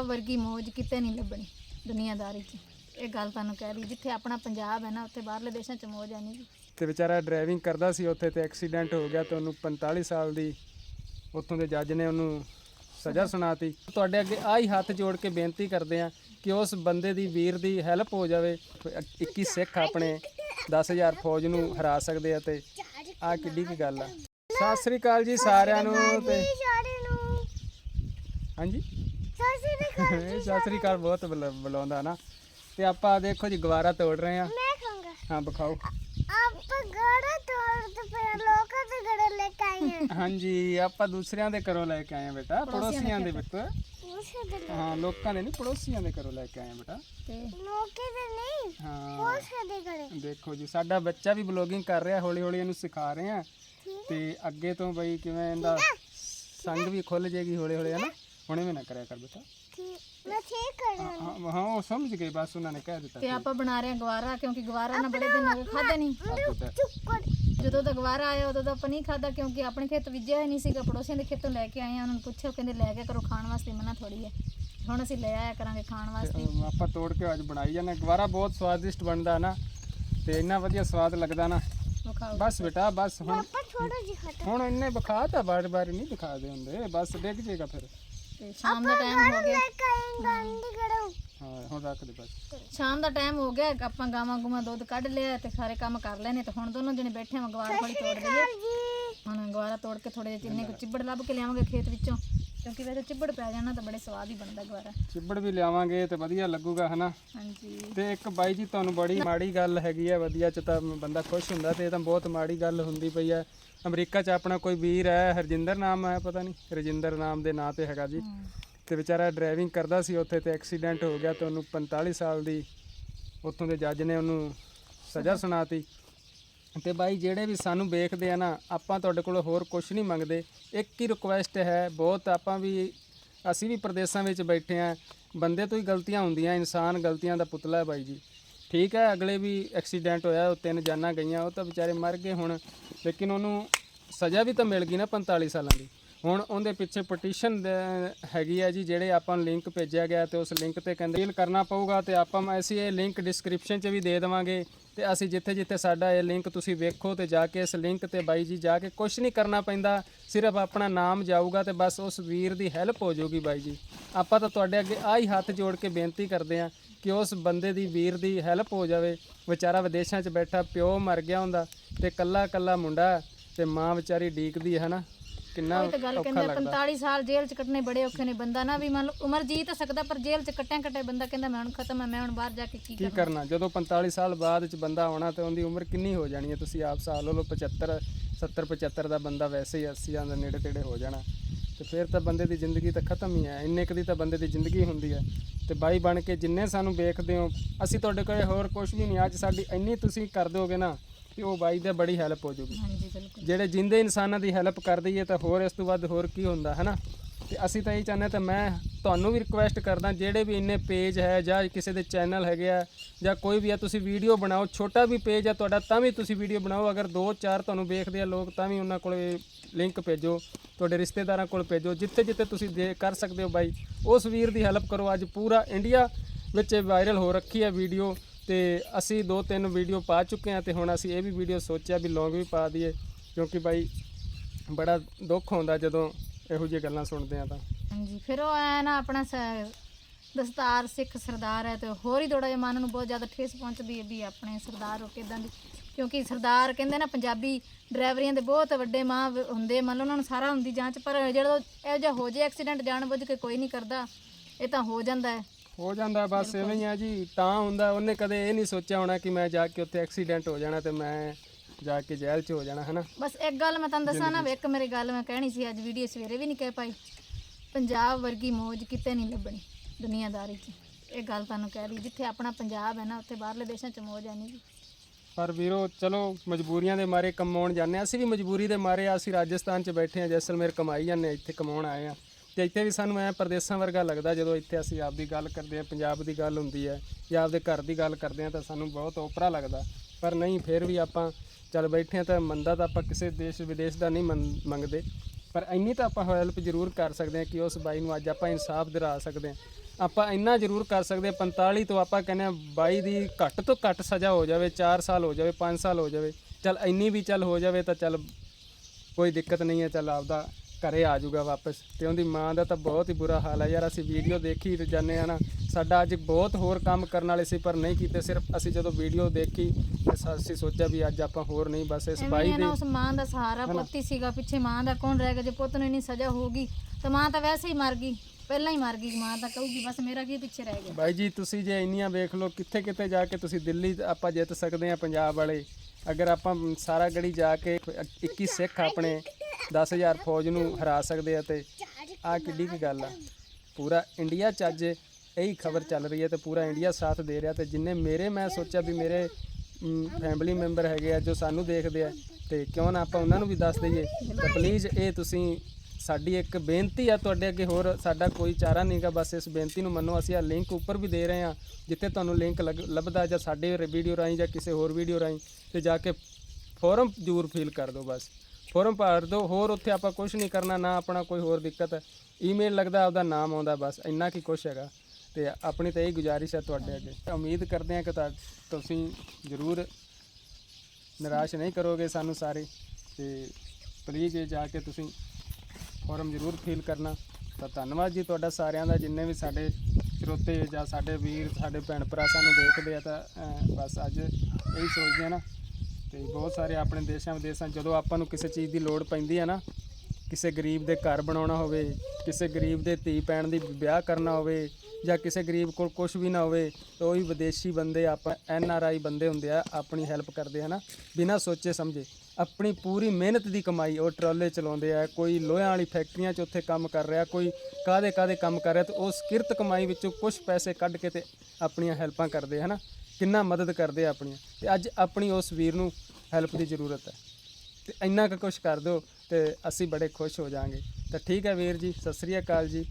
ਪੰਜਾਬ ਵਰਗੀ ਮੌਜ ਕਿਤੇ ਨਹੀਂ ਲੱਭਣੀ ਦੁਨੀਆਦਾਰੀ 'ਚ। ਇਹ ਗੱਲ ਤੁਹਾਨੂੰ ਕਹਿ ਰਹੀ ਜਿੱਥੇ ਆਪਣਾ ਪੰਜਾਬ ਹੈ ਨਾ ਉੱਥੇ ਬਾਹਰਲੇ ਦੇਸ਼ਾਂ 'ਚ ਮੌਜ ਹੈ ਨਹੀਂ ਤੇ ਵਿਚਾਰਾ ਡਰਾਈਵਿੰਗ ਕਰਦਾ ਸੀ ਉੱਥੇ ਤੇ ਐਕਸੀਡੈਂਟ ਹੋ ਗਿਆ ਤੇ ਉਹਨੂੰ 45 ਸਾਲ ਦੀ ਉੱਥੋਂ ਦੇ ਜੱਜ ਨੇ ਉਹਨੂੰ ਸਜ਼ਾ ਸੁਣਾਤੀ। ਤੁਹਾਡੇ ਅੱਗੇ ਆਹੀ ਹੱਥ ਜੋੜ ਕੇ ਬੇਨਤੀ ਕਰਦੇ ਆ ਕਿ ਉਸ ਬੰਦੇ ਦੀ ਵੀਰ ਦੀ ਹੈਲਪ ਹੋ ਜਾਵੇ। 21 ਸਿੱਖ ਆਪਣੇ 10000 ਫੌਜ ਨੂੰ ਹਰਾ ਸਕਦੇ ਆ ਤੇ ਆ ਕਿੱਡੀ ਕੀ ਗੱਲ ਆ। ਸਤਿ ਸ੍ਰੀ ਅਕਾਲ ਜੀ ਸਾਰਿਆਂ ਨੂੰ ਤੇ ਹਾਂਜੀ? ਸਤਿ ਸ੍ਰੀ ਅਕਾਲ ਬਹੁਤ ਬੁਲਾ- ਬੁਲਾਉਂਦਾ ਨਾ। ਤੇ ਆਪਾਂ ਦੇਖੋ ਜੀ ਗਵਾਰਾ ਤੋੜ ਰਹੇ ਆ ਮੈਂ ਖਾਂਗਾ ਹਾਂ ਵਿਖਾਓ। ਆਪਾਂ ਗੜਾ ਤੋੜ ਤੇ ਫਿਰ ਲੋਕਾਂ ਦੇ ਗੜੇ ਲੈ ਕੇ ਆਏ ਹਾਂ। ਹਾਂਜੀ ਆਪਾਂ ਦੂਸਰਿਆਂ ਦੇ ਘਰੋਂ ਲੈ ਕੇ ਆਏ ਆ ਬੇਟਾ ਪੜੋਸੀਆਂ ਦੇ ਵਿੱਚ। ਹਾਂ ਲੋਕਾਂ ਦੇ ਨਹੀਂ ਪੜੋਸੀਆਂ ਦੇ ਘਰੋਂ ਲੈ ਕੇ ਆਏ ਆ ਬੇਟਾ। ਤੇ ਲੋਕੇ ਦੇ ਨਹੀਂ ਹਾਂ। ਉਸ ਦੇ ਗੜੇ ਦੇਖੋ ਜੀ ਸਾਡਾ ਬੱਚਾ ਵੀ ਬਲੌਗਿੰਗ ਕਰ ਰਿਹਾ ਹੌਲੀ ਹੌਲੀ ਇਹਨੂੰ ਸਿਖਾ ਰਹੇ ਆ ਤੇ ਅੱਗੇ ਤੋਂ ਬਈ ਕਿਵੇਂ ਇਹਦਾ ਸੰਗ ਵੀ ਖੁੱਲ ਜੇਗੀ ਹੌਲੀ ਹੌਲੀ ਹਨਾ ਹੁਣੇ ਵੀ ਨਾ ਕਰਿਆ ਕਰ ਬੇਟਾ ਠੀਕ ਮੈਂ ਠੀਕ ਕਰ ਹਾਂ ਹਾਂ, ਹਾਂ ਉਹ ਸਮਝ ਗਏ ਬਸ ਉਹਨਾਂ ਨੇ ਕਹਿ ਦਿੱਤਾ ਤੇ ਆਪਾਂ ਬਣਾ ਰਹੇ ਹਾਂ ਗਵਾਰਾ ਕਿਉਂਕਿ ਗਵਾਰਾ ਨਾ ਬੜੇ ਦਿਨ ਹੋ ਗਏ ਖਾਦਾ ਨਹੀਂ ਆਪੇ ਤਾਂ- ਚੁੱਪ ਕਰ ਜਦੋਂ ਦਾ ਗਵਾਰਾ ਆਇਆ ਉਦੋਂ ਦਾ ਆਪਾਂ ਨਹੀਂ ਖਾਦਾ ਕਿਉਂਕਿ ਆਪਣੇ ਖੇਤ ਵਿਜਿਆ ਹੀ ਨਹੀਂ ਸੀਗਾ ਪੜੋਸੀਆਂ ਦੇ ਖੇਤੋਂ ਲੈ ਕੇ ਆਏ ਆ ਉਹਨਾਂ ਨੂੰ ਪੁੱਛਿਆ ਉਹ ਕਹਿੰਦੇ ਲੈ ਕੇ ਕਰੋ ਖਾਣ ਵਾਸਤੇ ਮਨਾ ਥੋੜੀ ਹੈ ਹੁਣ ਅਸੀਂ ਲੈ ਆਇਆ ਕਰਾਂਗੇ ਖਾਣ ਵਾਸਤੇ ਅਮ ਆਪਾਂ ਤੋੜ ਕੇ ਅੱਜ ਬਣਾਈ ਜਾਂਦੇ ਗਵਾਰਾ ਬਹੁਤ ਸਵਾਦਿਸ਼ਟ ਬਣਦਾ ਨਾ ਤੇ ਇੰਨਾ ਵਧੀਆ ਸਵਾਦ ਲੱਗਦਾ ਨਾ ਵਿਖਾਓ ਬਸ ਬੇਟਾ ਬਸ ਹੁਣ ਆਪਾਂ ਥੋੜਾ ਜਿਹਾ ਹਟ ਹੁਣ ਇੰਨੇ ਵਿਖਾ ਤਾਂ ਬਾਰ ਬਾਰ ਨਹੀਂ ਦਿਖਾਦੇ ਹੁੰਦੇ ਬਸ ਡਿੱਗ ਜੇਗਾ ਫਿਰ ਤੇ ਸ਼ਾਮ ਦਾ ਟਾਈਮ ਹੋ ਗਿਆ। ਹਾਂ ਹੁਣ ਰੱਖ ਦੇ ਬਸ। ਸ਼ਾਮ ਦਾ ਟਾਈਮ ਹੋ ਗਿਆ ਆਪਾਂ ਗਾਵਾਂ ਗੁਮਾ ਦੁੱਧ ਕੱਢ ਲਿਆ ਤੇ ਸਾਰੇ ਕੰਮ ਕਰ ਲੈਣੇ ਤੇ ਹੁਣ ਦੋਨੋਂ ਜਣੇ ਬੈਠੇ ਹਾਂ ਗਵਾਰ ਫੜੀ ਤੋੜ ਦਈਏ ਜੀ ਹੁਣ ਗਵਾਰਾ ਤੋੜ ਕੇ ਥੋੜੇ ਜਿਹੇ ਚਿੰਨੇ ਕੁ ਚਿੱਬੜ ਲੱਭ ਕੇ ਲਿਆਵਾਂਗੇ ਖੇਤ ਵਿੱਚੋਂ ਕਿਉਂਕਿ ਵੈਸੇ ਚਿੱਬੜ ਪੈ ਜਾਣਾ ਤਾਂ ਬੜੇ ਸਵਾਦ ਹੀ ਬਣਦਾ ਗਵਾਰਾ। ਚਿੱਬੜ ਵੀ ਲਿਆਵਾਂਗੇ ਤੇ ਵਧੀਆ ਲੱਗੂਗਾ ਹਨਾ? ਹਾਂਜੀ। ਤੇ ਇੱਕ ਬਾਈ ਜੀ ਤੁਹਾਨੂੰ ਬੜੀ ਮਾੜੀ ਗੱਲ ਹੈਗੀ ਆ ਵਧੀਆ ਚ ਤਾਂ ਬੰਦਾ ਖੁਸ਼ ਹੁੰਦਾ ਤੇ ਇਹ ਤਾਂ ਬਹੁਤ ਮਾੜੀ ਗੱਲ ਹੁੰਦੀ ਪਈ ਆ। ਅਮਰੀਕਾ ਚ ਆਪਣਾ ਕੋਈ ਵੀਰ ਹੈ ਹਰਜਿੰਦਰ ਨਾਮ ਹੈ ਪਤਾ ਨਹੀਂ ਰਜਿੰਦਰ ਨਾਮ ਦੇ ਨਾਂ ਤੇ ਹੈਗਾ ਜੀ। ਤੇ ਵਿਚਾਰਾ ਡਰਾਈਵਿੰਗ ਕਰਦਾ ਸੀ, ਉੱਥੇ ਤੇ ਐਕਸੀਡੈਂਟ ਹੋ ਗਿਆ ਤੇ ਉਹਨੂੰ 45 ਸਾਲ ਦੀ ਉੱਥੋਂ ਦੇ ਜੱਜ ਨੇ ਉਹਨੂੰ ਸਜ਼ਾ ਸੁਣਾਤੀ। ਤੇ ਬਾਈ, ਜਿਹੜੇ ਵੀ ਸਾਨੂੰ ਵੇਖਦੇ ਆ ਨਾ, ਆਪਾਂ ਤੁਹਾਡੇ ਕੋਲ ਹੋਰ ਕੁਝ ਨਹੀਂ ਮੰਗਦੇ। ਇੱਕ ਹੀ ਰਿਕੁਐਸਟ ਹੈ, ਬਹੁਤ ਆਪਾਂ ਵੀ, ਅਸੀਂ ਵੀ ਪ੍ਰਦੇਸ਼ਾਂ ਵਿੱਚ ਬੈਠੇ ਆ। ਬੰਦੇ ਤੋਂ ਹੀ ਗਲਤੀਆਂ ਹੁੰਦੀਆਂ, ਇਨਸਾਨ ਗਲਤੀਆਂ ਦਾ ਪੁਤਲਾ ਹੈ ਬਾਈ ਜੀ। ਠੀਕ ਹੈ, ਅਗਲੇ ਵੀ ਐਕਸੀਡੈਂਟ ਹੋਇਆ, ਉਹ ਤਿੰਨ ਜਾਨਾਂ ਗਈਆਂ, ਉਹ ਤਾਂ ਵਿਚਾਰੇ ਮਰ ਗਏ ਹੁਣ। ਲੇਕਿਨ ਉਹਨੂੰ ਸਜ਼ਾ ਵੀ ਤਾਂ ਮਿਲ ਗਈ ਨਾ 45 ਸਾਲਾਂ ਦੀ। ਹੁਣ ਉਹਦੇ ਪਿੱਛੇ ਪਟੀਸ਼ਨ ਹੈਗੀ ਹੈ ਜੀ, ਜਿਹੜੇ ਆਪਾਂ ਨੂੰ ਲਿੰਕ ਭੇਜਿਆ ਗਿਆ ਤੇ ਉਸ ਲਿੰਕ ਤੇ ਕਹਿੰਦੇ ਫਿਲ ਕਰਨਾ ਪਊਗਾ ਤੇ ਆਪਾਂ ਅਸੀਂ ਇਹ ਲਿੰਕ ਡਿਸਕ੍ਰਿਪਸ਼ਨ 'ਚ ਵੀ ਦੇ ਦੇਵਾਂਗੇ ਤੇ ਅਸੀਂ ਜਿੱਥੇ ਜਿੱਥੇ ਸਾਡਾ ਇਹ ਲਿੰਕ ਤੁਸੀਂ ਵੇਖੋ ਤੇ ਜਾ ਕੇ ਇਸ ਲਿੰਕ ਤੇ ਬਾਈ ਜੀ ਜਾ ਕੇ ਕੁਝ ਨਹੀਂ ਕਰਨਾ ਪੈਂਦਾ, ਸਿਰਫ ਆਪਣਾ ਨਾਮ ਜਾਊਗਾ ਤੇ ਬਸ ਉਸ ਵੀਰ ਦੀ ਹੈਲਪ ਹੋ ਜਾਊਗੀ ਬਾਈ ਜੀ। ਆਪਾਂ ਤਾਂ ਤੁਹਾਡੇ ਅੱਗੇ ਆਹੀ ਹੱਥ ਜੋੜ ਕੇ ਬੇਨਤੀ ਕਰਦੇ ਆ ਕਿ ਉਸ ਬੰਦੇ ਦੀ ਵੀਰ ਦੀ ਹੈਲਪ ਹੋ ਜਾਵੇ। ਵਿਚਾਰਾ ਵਿਦੇਸ਼ਾਂ 'ਚ ਬੈਠਾ, ਪਿਓ ਮਰ ਗਿਆ ਹੁੰਦਾ ਤੇ ਕੱਲਾ ਕੱਲਾ ਮੁੰਡਾ ਤੇ ਮਾਂ ਵਿਚਾਰੀ ਡੀਕਦੀ ਹੈ ਨਾ? ਕਿੰਨਾ ਉਹ ਤਾਂ ਗੱਲ ਕਹਿੰਦੇ ਲੱਗਦਾ। 45 ਸਾਲ ਜੇਲ੍ਹ ਚ ਕੱਟਣੇ ਬੜੇ ਔਖੇ ਨੇ ਬੰਦਾ ਨਾ ਵੀ ਮੰਨ ਲਓ ਉਮਰ ਜੀ ਤਾਂ ਸਕਦਾ ਪਰ ਜੇਲ੍ਹ ਚ ਕੱਟਿਆ ਕੱਟੇ ਬੰਦਾ ਕਹਿੰਦਾ ਮੈਂ ਹੁਣ ਖਤਮ ਹੈ ਮੈਂ ਹੁਣ ਬਾਹਰ ਜਾ ਕੇ ਕੀ ਕੀ ਕਰਾਂ? ਕਰਨਾ? ਜਦੋਂ 45 ਸਾਲ ਬਾਅਦ ਚ ਬੰਦਾ ਆਉਣਾ ਤੇ ਉਹਦੀ ਉਮਰ ਕਿੰਨੀ ਹੋ ਜਾਣੀ ਹੈ? ਤੁਸੀਂ ਆਪ ਸਾਲ ਲਓ 75 70 75 ਦਾ ਬੰਦਾ ਵੈਸੇ ਹੀ 80 ਦਾ ਨੇੜੇ ਤੇੜੇ ਹੋ ਜਾਣਾ। ਤੇ ਫਿਰ ਤਾਂ ਬੰਦੇ ਦੀ ਜ਼ਿੰਦਗੀ ਤਾਂ ਖਤਮ ਹੀ ਹੈ। ਇੰਨੇ ਕੁ ਦੀ ਤਾਂ ਬੰਦੇ ਦੀ ਜ਼ਿੰਦਗੀ ਹੁੰਦੀ ਹੈ। ਤੇ ਬਾਈ ਬਣ ਕੇ ਜਿੰਨੇ ਸਾਨੂੰ ਵੇਖਦੇ ਹੋ ਅਸੀਂ ਤੁਹਾਡੇ ਕੋਲ ਹੋਰ ਕੁਝ ਵੀ ਨਹੀਂ। ਅੱਜ ਸਾਡੀ ਇੰਨੀ ਤੁਸੀਂ ਕਰ ਦਿਓਗੇ ਨਾ ਕਿ ਉਹ ਬਾਈ ਦਾ ਬੜੀ ਹੈਲਪ ਹੋ ਜਾਊਗੀ ਹਾਂਜੀ ਬਿਲਕੁਲ। ਜਿਹੜੇ ਜਿੰਦੇ ਇਨਸਾਨਾਂ ਦੀ ਹੈਲਪ ਕਰ ਦਈਏ ਤਾਂ ਹੋਰ ਇਸ ਤੋਂ ਵੱਧ ਹੋਰ ਕੀ ਹੁੰਦਾ ਹੈ ਨਾ ਤੇ ਅਸੀਂ ਤਾਂ ਇਹ ਚਾਹੁੰਦੇ ਹਾਂ ਤੇ ਮੈਂ ਤੁਹਾਨੂੰ ਵੀ ਰਿਕੁਐਸਟ ਕਰਦਾ ਜਿਹੜੇ ਵੀ ਇੰਨੇ ਪੇਜ ਹੈ ਜਾਂ ਕਿਸੇ ਦੇ ਚੈਨਲ ਹੈਗੇ ਆ ਜਾਂ ਕੋਈ ਵੀ ਆ ਤੁਸੀਂ ਵੀਡੀਓ ਬਣਾਓ ਛੋਟਾ ਵੀ ਪੇਜ ਆ ਤੁਹਾਡਾ ਤਾਂ ਵੀ ਤੁਸੀਂ ਵੀਡੀਓ ਬਣਾਓ। ਅਗਰ 2-4 ਤੁਹਾਨੂੰ ਵੇਖਦੇ ਆ ਲੋਕ ਤਾਂ ਵੀ ਉਹਨਾਂ ਕੋਲ ਲਿੰਕ ਭੇਜੋ ਤੁਹਾਡੇ ਰਿਸ਼ਤੇਦਾਰਾਂ ਕੋਲ ਭੇਜੋ ਜਿੱਥੇ ਜਿੱਥੇ ਤੁਸੀਂ ਦੇ ਕਰ ਸਕਦੇ ਹੋ ਬਾਈ। ਉਸ ਵੀਰ ਦੀ ਹੈਲਪ ਕਰੋ ਅੱਜ ਪੂਰਾ ਇੰਡੀਆ ਵਿੱਚ ਵਾਇਰਲ ਹੋ ਰੱਖੀ ਹੈ ਵੀਡੀਓ ਤੇ ਅਸੀਂ ਦੋ ਤਿੰਨ ਵੀਡੀਓ ਪਾ ਚੁੱਕੇ ਹਾਂ ਤੇ ਹੁਣ ਅਸੀਂ ਇਹ ਵੀ ਵੀਡੀਓ ਸੋਚਿਆ ਵੀ ਲੌਂਗ ਵੀ ਪਾ ਦਈਏ, ਕਿਉਂਕਿ ਬਾਈ ਬੜਾ ਦੁੱਖ ਹੁੰਦਾ ਜਦੋਂ ਇਹੋ ਜਿਹੀਆਂ ਗੱਲਾਂ ਸੁਣਦੇ ਆ ਤਾਂ। ਹਾਂਜੀ, ਫਿਰ ਉਹ ਐ ਨਾ ਆਪਣਾ ਸ- ਦਸਤਾਰ ਸਿੱਖ ਸਰਦਾਰ ਹੈ ਤੇ ਹੋਰ ਹੀ ਥੋੜਾ ਜਿਹਾ ਮਨ ਨੂੰ ਬਹੁਤ ਜ਼ਿਆਦਾ ਠੇਸ ਪਹੁੰਚਦੀ ਹੈ ਵੀ ਆਪਣੇ ਸਰਦਾਰ ਹੋ ਕੇ ਕਿਦਾਂ ਦੀ, ਕਿਉਂਕਿ ਸਰਦਾਰ ਕਹਿੰਦੇ ਨਾ ਪੰਜਾਬੀ ਡਰਾਈਵਰੀਆਂ ਦੇ ਬਹੁਤ ਵੱਡੇ ਮਾਂ ਵ- ਹੁੰਦੇ ਮੰਨ ਲਓ ਉਹਨਾਂ ਨੂੰ ਸਾਰਾ ਹੁੰਦੀ ਜਾਂਚ, ਪਰ ਜਦੋਂ ਇਹੋ ਜਿਹਾ ਹੋ ਜੇ ਐਕਸੀਡੈਂਟ ਜਾਣ ਬੁੱਝ ਕੇ ਕੋਈ ਨਹੀਂ ਕਰਦਾ, ਇਹ ਤਾਂ ਹੋ ਜਾਂਦਾ ਹੈ। ਹੋ ਜਾਂਦਾ ਬਸ ਐਵੇਂ ਹੀ ਆ ਜੀ। ਤਾਂ ਹੁੰਦਾ ਉਹਨੇ ਕਦੇ ਇਹ ਨਹੀਂ ਸੋਚਿਆ ਹੋਣਾ ਕਿ ਮੈਂ ਜਾ ਕੇ ਉੱਥੇ ਐਕਸੀਡੈਂਟ ਹੋ ਜਾਣਾ ਤੇ ਮੈਂ ਜਾ ਕੇ ਜੇਲ੍ਹ 'ਚ ਹੋ ਜਾਣਾ ਹਨਾ? ਬਸ ਇੱਕ ਗੱਲ ਮੈਂ ਤੁਹਾਨੂੰ ਦੱਸਾਂ ਨਾ ਇੱਕ ਮੇਰੀ ਗੱਲ ਮੈਂ ਕਹਿਣੀ ਸੀ ਅੱਜ ਵੀਡੀਓ ਸਵੇਰੇ ਵੀ ਨਹੀਂ ਕਹਿ ਪਾਈ। ਪੰਜਾਬ ਵਰਗੀ ਮੌਜ ਕਿਤੇ ਨਹੀਂ ਲੱਭਣੀ ਦੁਨੀਆਦਾਰੀ 'ਚ। ਇਹ ਗੱਲ ਤੁਹਾਨੂੰ ਕਹਿ ਰਹੀ ਜਿੱਥੇ ਆਪਣਾ ਪੰਜਾਬ ਹੈ ਨਾ ਉੱਥੇ ਬਾਹਰਲੇ ਦੇਸ਼ਾਂ 'ਚ ਮੌਜ ਹੈ ਨਹੀਂ। ਪਰ ਵੀਰੋ ਚਲੋ ਮਜਬੂਰੀਆਂ ਦੇ ਮਾਰੇ ਕਮਾਉਣ ਜਾਂਦੇ ਹਾਂ। ਅਸੀਂ ਵੀ ਮਜਬੂਰੀ ਦੇ ਮਾਰੇ ਆ ਅਸੀਂ ਰਾਜਸਥਾਨ 'ਚ ਬੈਠੇ ਆ ਜੈਸਲਮੇਰ ਕਮਾਈ ਜਾਂਦੇ ਹਾਂ, ਇੱਥੇ ਕਮਾਉਣ ਆਏ ਆ ਤੇ ਇੱਥੇ ਵੀ ਸਾਨੂੰ ਐ ਪ੍ਰਦੇਸ਼ਾਂ ਵਰਗਾ ਲੱਗਦਾ ਜਦੋਂ ਇੱਥੇ ਅਸੀਂ ਆਪਦੀ ਗੱਲ ਕਰਦੇ ਆ ਪੰਜਾਬ ਦੀ ਗੱਲ ਹੁੰਦੀ ਹੈ ਜਾਂ ਆਪਦੇ ਘਰ ਦੀ ਗੱਲ ਕਰਦੇ ਆ ਤਾਂ ਸਾਨੂੰ ਬਹੁਤ ਓਪਰਾ ਲੱਗਦਾ। ਪਰ ਨਹੀਂ, ਫਿਰ ਵੀ ਆਪਾਂ ਚੱਲ ਬੈਠੇ ਆ ਤਾਂ ਮੰਦਾ ਤਾਂ ਆਪਾਂ ਕਿਸੇ ਦੇਸ਼, ਵਿਦੇਸ਼ ਦਾ ਨਹੀਂ ਮੰਗਦੇ। ਪਰ ਇੰਨੀ ਤਾਂ ਆਪਾਂ ਹੈਲਪ ਜ਼ਰੂਰ ਕਰ ਸਕਦੇ ਹਾਂ ਕਿ ਉਸ ਬਾਈ ਨੂੰ ਅੱਜ ਆਪਾਂ ਇਨਸਾਫ ਦਿਲਾ ਸਕਦੇ ਹਾਂ। ਆਪਾਂ ਇੰਨਾ ਜ਼ਰੂਰ ਕਰ ਸਕਦੇ ਹਾਂ 45 ਤੋਂ ਆਪਾਂ ਕਹਿੰਦੇ ਹਾਂ ਬਾਈ ਦੀ ਘੱਟ ਤੋਂ ਘੱਟ ਸਜ਼ਾ ਹੋ ਜਾਵੇ 4 ਸਾਲ ਹੋ ਜਾਵੇ 5 ਸਾਲ ਹੋ ਜਾਵੇ। ਚੱਲ ਇੰਨੀ ਵੀ ਚੱਲ ਹੋ ਜਾਵੇ ਤਾਂ ਚੱਲ ਕੋਈ ਦਿੱਕਤ ਨਹੀਂ ਹੈ, ਚੱਲ ਆਪਦਾ ਘਰੇ ਆ ਜਾਊਗਾ ਵਾਪਸ ਤੇ ਉਹਦੀ ਮਾਂ ਦਾ ਤਾਂ ਬਹੁਤ ਹੀ ਬੁਰਾ ਹਾਲ ਹੈ ਯਾਰ ਅਸੀਂ ਵੀਡੀਓ ਦੇਖੀ ਤੇ ਜਾਂਦੇ ਆ ਨਾ ਸਾਡਾ ਅੱਜ ਬਹੁਤ ਹੋਰ ਕੰਮ ਕਰਨ ਵਾਲੇ ਸੀ ਪਰ ਨਹੀਂ ਕੀਤੇ ਸਿਰਫ ਅਸੀਂ ਜਦੋਂ ਵੀਡੀਓ ਦੇਖੀ ਤੇ ਅਸੀਂ ਸੋਚਿਆ ਵੀ ਅੱਜ ਆਪਾਂ ਹੋਰ ਨਹੀਂ ਬਸ ਇਸ ਬਾਈ ਦੇ ਉਸ ਮਾਂ ਦਾ ਸਹਾਰਾ ਪੁੱਤ ਸੀਗਾ ਪਿੱਛੇ ਮਾਂ ਦਾ ਕੌਣ ਰਹਿ ਗਿਆ ਜੇ ਪੁੱਤ ਨੂੰ ਇੰਨੀ ਸਜ਼ਾ ਹੋਊਗੀ ਤਾਂ ਮਾਂ ਤਾਂ ਵੈਸੇ ਹੀ ਮਰ ਗਈ ਪਹਿਲਾਂ ਹੀ ਮਰ ਗਈ ਮਾਂ ਤਾਂ ਕਹੂਗੀ ਬਸ ਮੇਰਾ ਕੀ ਪਿੱਛੇ ਰਹਿ ਗਿਆ। ਬਾਈ ਜੀ ਤੁਸੀਂ ਜੇ ਇੰਨੀਆਂ ਵੇਖ ਲਓ ਕਿੱਥੇ ਕਿੱਥੇ ਜਾ ਕੇ ਤੁਸੀਂ ਦਿੱਲੀ ਆਪਾਂ ਜਿੱਤ ਸਕਦੇ ਆ ਪੰਜਾਬ ਵਾਲੇ। ਅਗਰ ਆਪਾਂ ਸਾਰਾ ਗੜੀ ਜਾ ਕੇ 21 ਸਿੱਖ ਆਪਣੇ 10000 ਫੌਜ ਨੂੰ ਹਰਾ ਸਕਦੇ ਆ ਤੇ ਆ ਕਿੱਡੀ ਕੀ ਗੱਲ ਆ। ਪੂਰਾ ਇੰਡੀਆ ਚ ਅੱਜ ਇਹੀ ਖਬਰ ਚੱਲ ਰਹੀ ਹੈ ਤੇ ਪੂਰਾ ਇੰਡੀਆ ਸਾਥ ਦੇ ਰਿਹਾ ਤੇ ਜਿੰਨੇ ਮੇਰੇ ਮੈਂ ਸੋਚਿਆ ਵੀ ਮੇਰੇ ਫੈਮਿਲੀ ਮੈਂਬਰ ਹੈਗੇ ਆ ਜੋ ਸਾਨੂੰ ਦੇਖਦੇ ਆ ਤੇ ਕਿਉਂ ਨਾ ਆਪਾਂ ਉਹਨਾਂ ਨੂੰ ਵੀ ਦੱਸ ਦਈਏ। ਤਾਂ ਪਲੀਜ਼ ਇਹ ਤੁਸੀਂ ਸਾਡੀ ਇੱਕ ਬੇਨਤੀ ਆ ਤੁਹਾਡੇ ਅੱਗੇ ਹੋਰ ਸਾਡਾ ਕੋਈ ਚਾਰਾ ਨਹੀਂਗਾ ਬਸ ਇਸ ਬੇਨਤੀ ਨੂੰ ਮੰਨੋ, ਅਸੀਂ ਆ ਲਿੰਕ ਉੱਪਰ ਵੀ ਦੇ ਰਹੇ ਹਾਂ ਜਿੱਥੇ ਤੁਹਾਨੂੰ ਲਿੰਕ ਲੱਭਦਾ ਜਾਂ ਸਾਡੇ ਵੀਡੀਓ ਰਾਹੀਂ ਜਾਂ ਕਿਸੇ ਹੋਰ ਵੀਡੀਓ ਰਾਹੀਂ, ਤੇ ਜਾ ਕੇ ਫੋਰਮ ਜ਼ਰੂਰ ਫਿਲ ਕਰ ਦਿਓ ਬਸ। ਫੋਰਮ ਭਰ ਦਿਓ, ਹੋਰ ਉੱਥੇ ਆਪਾਂ ਕੁਝ ਨਹੀਂ ਕਰਨਾ, ਨਾ ਆਪਣਾ ਕੋਈ ਹੋਰ ਦਿੱਕਤ। ਹੈ ਈਮੇਲ ਲੱਗਦਾ, ਆਪਦਾ ਨਾਮ ਆਉਂਦਾ, ਬਸ ਇੰਨਾ ਕੀ ਕੁਛ ਹੈਗਾ। ਤੇ ਆਪਣੀ ਤਾਂ ਇਹ ਗੁਜ਼ਾਰਿਸ਼ ਹੈ ਤੁਹਾਡੇ ਅੱਗੇ। ਉਮੀਦ ਕਰਦੇ ਹਾਂ ਕਿ ਤੁਹਾ- ਤੁਸੀਂ ਜ਼ਰੂਰ ਨਿਰਾਸ਼ ਨਹੀਂ ਕਰੋਗੇ ਸਾਨੂੰ ਸਾਰੇ। ਤੇ ਪਲੀਜ਼ ਇਹ ਜਾ ਕੇ ਤੁਸੀਂ ਫੋਰਮ ਜ਼ਰੂਰ ਫਿਲ ਕਰਨਾ। ਤਾਂ ਧੰਨਵਾਦ ਜੀ ਤੁਹਾਡਾ ਸਾਰਿਆਂ ਦਾ, ਜਿੰਨੇ ਵੀ ਸਾਡੇ ਸਰੋਤੇ ਜਾਂ ਸਾਡੇ ਵੀਰ, ਸਾਡੇ ਭੈਣ ਭਰਾ ਸਾਨੂੰ ਦੇਖਦੇ ਆ ਤਾਂ ਬਸ ਅੱਜ ਇਹੀ ਸੋਚਦੇ ਆ ਨਾ। ਤੇ ਬਹੁਤ ਸਾਰੇ ਆਪਣੇ ਦੇਸ਼ਾਂ ਵਿਦੇਸ਼ਾਂ ਜਦੋਂ ਆਪਾਂ ਨੂੰ ਕਿਸੇ ਚੀਜ਼ ਦੀ ਲੋੜ ਪੈਂਦੀ ਹੈ ਨਾ, ਕਿਸੇ ਗਰੀਬ ਦੇ ਘਰ ਬਣਾਉਣਾ ਹੋਵੇ, ਕਿਸੇ ਗਰੀਬ ਦੇ ਧੀ ਪੈਣ ਦੀ ਵਿਆਹ ਕਰਨਾ ਹੋਵੇ ਜਾਂ ਕਿਸੇ ਗਰੀਬ ਕੋਲ ਕੁਝ ਵੀ ਨਾ ਹੋਵੇ, ਤਾਂ ਉਹ ਵੀ ਵਿਦੇਸ਼ੀ ਬੰਦੇ ਆਪਾਂ, ਐਨ ਆਰ ਆਈ ਬੰਦੇ ਹੁੰਦੇ ਆ, ਆਪਣੀ ਹੈਲਪ ਕਰਦੇ ਹਨਾ ਬਿਨਾਂ ਸੋਚੇ ਸਮਝੇ। ਆਪਣੀ ਪੂਰੀ ਮਿਹਨਤ ਦੀ ਕਮਾਈ ਉਹ ਟਰਾਲੇ ਚਲਾਉਂਦੇ ਆ, ਕੋਈ ਲੋਹਿਆਂ ਵਾਲੀ ਫੈਕਟਰੀਆਂ 'ਚ ਉੱਥੇ ਕੰਮ ਕਰ ਰਿਹਾ, ਕੋਈ ਕਾਦੇ ਕਾਦੇ ਕੰਮ ਕਰ ਰਿਹਾ, ਤੇ ਉਸ ਕਿਰਤ ਕਮਾਈ ਵਿੱਚੋਂ ਕੁਝ ਪੈਸੇ ਕੱਢ ਕੇ ਤੇ ਆਪਣੀਆਂ ਹੈਲਪਾਂ ਕਰਦੇ ਹਨਾ ਕਿੰਨਾ ਮਦਦ ਕਰਦੇ ਆ ਆਪਣੀਆਂ। ਤੇ ਅੱਜ ਆਪਣੀ ਉਸ ਵੀਰ ਨੂੰ ਹੈਲਪ ਦੀ ਜ਼ਰੂਰਤ ਹੈ। ਤੇ ਇੰਨਾ ਕੁ ਕੁਛ ਕਰ ਦਿਓ ਤੇ ਅਸੀਂ ਬੜੇ ਖੁਸ਼ ਹੋ ਜਾਾਂਗੇ। ਤਾਂ ਠੀਕ ਹੈ ਵੀਰ ਜੀ, ਸਤਿ ਸ੍ਰੀ ਅਕਾਲ ਜੀ।